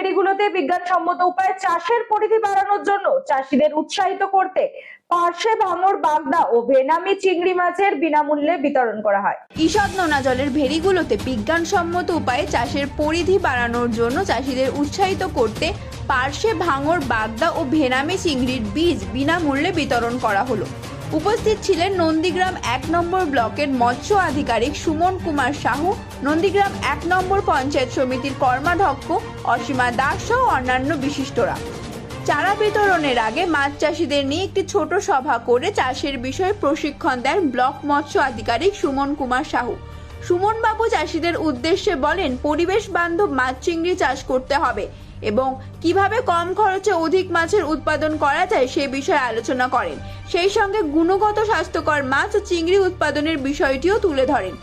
ভেড়িগুলোতে বিজ্ঞানসম্মত উপায়ে চাষের পরিধি বাড়ানোর জন্য চাষিদের উৎসাহিত করতে পার্শ্বে ভাঙর, বাগদা ও ভেনামি চিংড়ি মাছের বিনামূল্যে বিতরণ করা হয়। ঈষৎ নোনা জলের ভেড়িগুলোতে বিজ্ঞানসম্মত উপায়ে চাষের পরিধি বাড়ানোর জন্য চাষিদের উৎসাহিত করতে পার্শে ভাঙর, বাগদা ও ভেনামি চিংড়ির বীজ বিনামূল্যে বিতরণ করা হলো। উপস্থিত ছিলেন নন্দীগ্রাম এক নম্বর ব্লকের মৎস্য আধিকারিক সুমন কুমার সাহু, নন্দীগ্রাম এক নম্বর পঞ্চায়েত সমিতির কর্মাধ্যক্ষ অসীমা দাস সহ অন্যান্য বিশিষ্টরা। চারা বিতরণের আগে মাছ চাষিদের নিয়ে একটি ছোট সভা করে চাষের বিষয়ে প্রশিক্ষণ দেন ব্লক মৎস্য আধিকারিক সুমন কুমার সাহু। সুমন বাবু চাষিদের উদ্দেশ্যে বলেন, পরিবেশ বান্ধব মাছ চিংড়ি চাষ করতে হবে। এবং কীভাবে কম খরচে অধিক মাছের উৎপাদন করা যায় সে বিষয়ে আলোচনা করেন। সেই সঙ্গে গুণগত স্বাস্থ্যকর মাছ চিংড়ি উৎপাদনের বিষয়টিও তুলে ধরেন।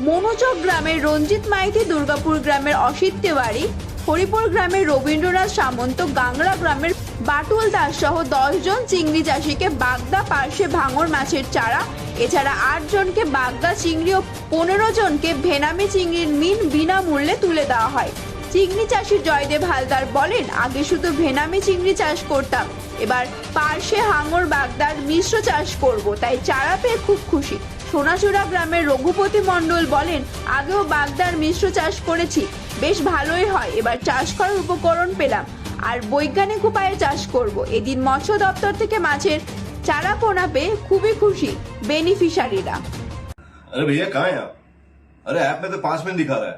মনোচক গ্রামের রঞ্জিত মাইতি দুর্গাপুর গ্রামের অসিত তেওয়ারি, হরিপুর গ্রামের রবীন্দ্রনাথ সামন্ত, গাংড়া গ্রামের বাটুল দাস সহ দশজন চিংড়ি চাষিকে বাগদা পার্শ্বে ভাঙর মাছের চারা, এছাড়া আট জনকে বাগদা চিংড়ি ও পনেরো জনকে ভেনামি চিংড়ির মিন বিনামূল্যে তুলে দেওয়া হয়। চিংড়ি চাষি জয়দেব হালদার বলেন আগে শুধু ভেনামি চিংড়ি চাষ করতাম এবার পার্শ্বে হাঙর বাগদার মিশ্র চাষ করব তাই চারা পেয়ে খুব খুশি সোনাচূড়া গ্রামের রঘুপতি মণ্ডল বলেন আগেও বাগদার মিশ্র চাষ করেছি বেশ ভালোই হয় এবার চাষ করার উপকরণ পেলাম আর বৈজ্ঞানিক উপায়ে চাষ করব এদিন মৎস্য দপ্তর থেকে মাছের চারা পোনা পেয়ে খুবই খুশি বেনিফিশিয়ারিরা अरे भैया कहाँ हैं आप अरे ऐप में तो पांच मिनट दिखा रहा है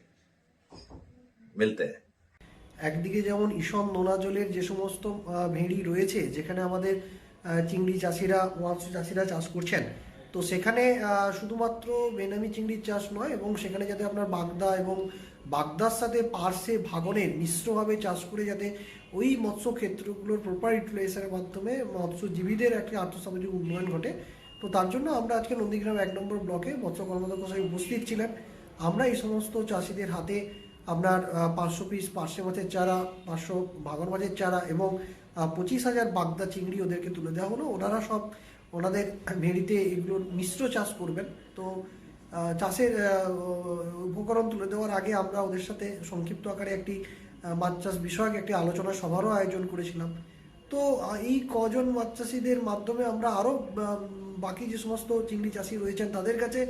मिलते हैं একদিকে যেমন ঈশন নোনা জলের যে সমস্ত আহ, ভেড়ি রয়েছে যেখানে আমাদের আহ, চিংড়ি চাষিরা মৎস্য চাষিরা চাষ করছেন তো সেখানে আহ, শুধুমাত্র বেনামি চিংড়ির চাষ নয় এবং সেখানে যাতে আপনার বাগদা এবং বাগদার সাথে পার্শ্বে ভাগনের মিশ্রভাবে চাষ করে যাতে ওই মৎস্য ক্ষেত্রগুলোর প্রপার ইউটিলাইজেশনের মাধ্যমে মৎস্যজীবীদের একটি আর্থসামাজিক উন্নয়ন ঘটে তো তার জন্য আমরা আজকে নন্দীগ্রাম এক নম্বর ব্লকে মৎস্য কর্মদক্ষ সাহেব উপস্থিত ছিলেন আমরা এই সমস্ত চাষিদের হাতে আপনার পাঁচশো পিস পার্শে মাছের চারা, পাঁচশো ভাগর মাছের চারা এবং পঁচিশ হাজার বাগদা চিংড়ি ওদেরকে তুলে দেওয়া হলো। ওনারা সব, ওনাদের ভেড়িতে এগুলোর মিশ্র চাষ করবেন। তো চাষের উপকরণ তুলে দেওয়ার আগে আমরা ওদের সাথে সংক্ষিপ্ত আকারে একটি মাছ চাষ বিষয়ক একটি আলোচনা সভারও আয়োজন করেছিলাম। তো এই কজন মাছ চাষিদের মাধ্যমে আমরা আরও বাকি যে সমস্ত চিংড়ি চাষি রয়েছেন তাদের কাছে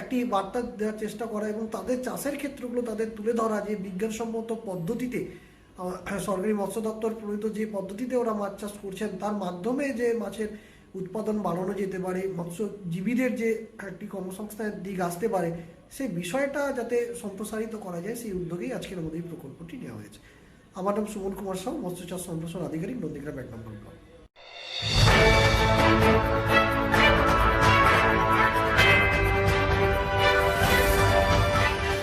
একটি বার্তা দেওয়ার চেষ্টা করা এবং তাদের চাষের ক্ষেত্রগুলো তাদের তুলে ধরা যে বিজ্ঞানসম্মত পদ্ধতিতে সরকারি মৎস্য দপ্তর প্রণীত যে পদ্ধতিতে ওরা মাছ চাষ করছেন, তার মাধ্যমে যে মাছের উৎপাদন বাড়ানো যেতে পারে, মৎস্যজীবীদের যে একটি কর্মসংস্থানের দিক আসতে পারে, সেই বিষয়টা যাতে সম্প্রসারিত করা যায়, সেই উদ্যোগেই আজকের আমাদের এই প্রকল্পটি নেওয়া হয়েছে। আমার নাম সুমন কুমার সাউ মৎস্য চাষ সম্প্রসারণ আধিকারিক, নন্দীগ্রাম এক নম্বর